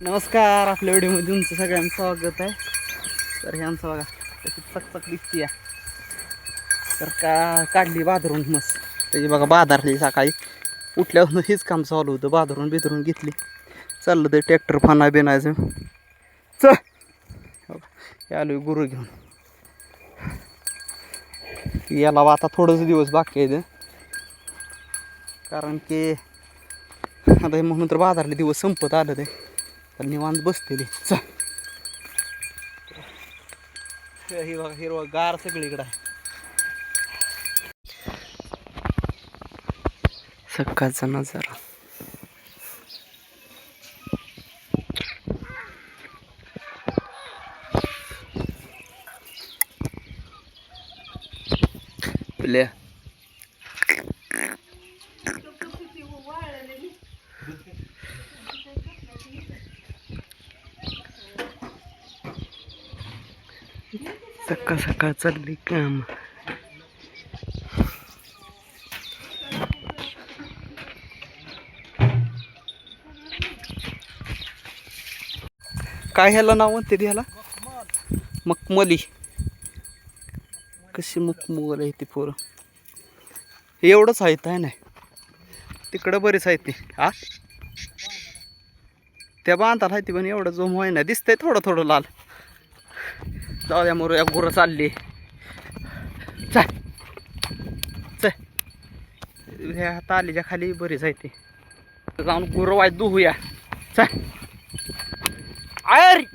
नमस्कार आपल्या व्हिडिओमध्ये तुमचं सगळ्यांचं स्वागत आहे. तर ह्यांचं बघा कशी चकचक दिसते या तर का काढली बाजरून मस्त त्याची बघा बाजारली सकाळी. उठल्यावर हेच काम चालू होतं बाजरून बिदरून घेतली. चाललं ते ट्रॅक्टर फाना बिनायचं. चल. आलो गुरु घेऊन. याला आता थोडंसं दिवस बाकी आहे. कारण की आता हे म्हणून तर बाजारले दिवस संपत आलं ते. तर निवांत बसतेली चल. ही बघा हिरवं गार सगळीकडं आहे. सकाळचा नजारा. प्ले. सकाळ सकाळ चालली काम. काय ह्याला नाव म्हणते ह्याला? मखमली कशी मखमल आहे ती पोरं. एवढंच आहेत आहे नाही? तिकडं बरेच आहेत ते. हा त्या बांधाला आहे ती पण एवढं जोम होय ना दिसतंय थोडं थोडं लाल. जाऊ द्या मोरू या गुरं चालली. चाल. चल. ह्या तालीच्या खाली बरीच आहे ती. जाऊन गुरं वाय दुहूया. चाल. अरे